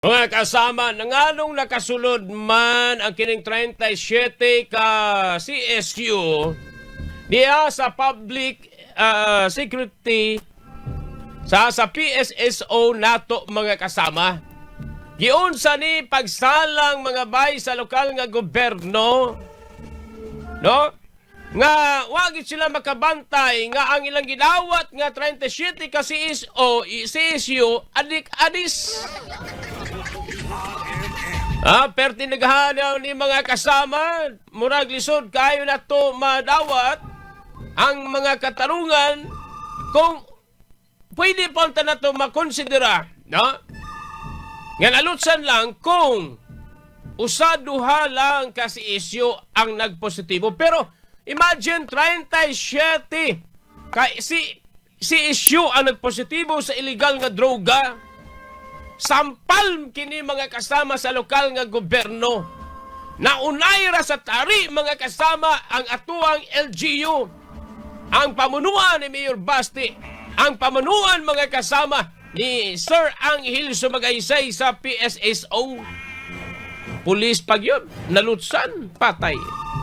Mga kasama, nanganong nakasulod man ang kining 37 ka CSU diya sa public ah, security sa sa PSSO nato mga kasama. Giunsa ni pagsalang mga bay sa lokal nga gobyerno no? Nga wagi sila makabantay nga ang ilang gidawat nga 37 ka CSO, CSU adik adis. Ah, perti naghanaw ni mga kasama, murag lisod kayo na to madawat ang mga katarungan kung pwede pa na to makonsidera, no? Nga nalutsan lang kung usaduha lang kasi isyo ang nagpositibo. Pero imagine 37 ka si si issue ang nagpositibo sa illegal nga droga sampal kini mga kasama sa lokal nga gobyerno. Naunay ra sa tari mga kasama ang atuang LGU. Ang pamunuan ni Mayor Basti, ang pamunuan mga kasama ni Sir Angel Sumagaysay sa PSSO. Pulis pag yun, nalutsan, patay.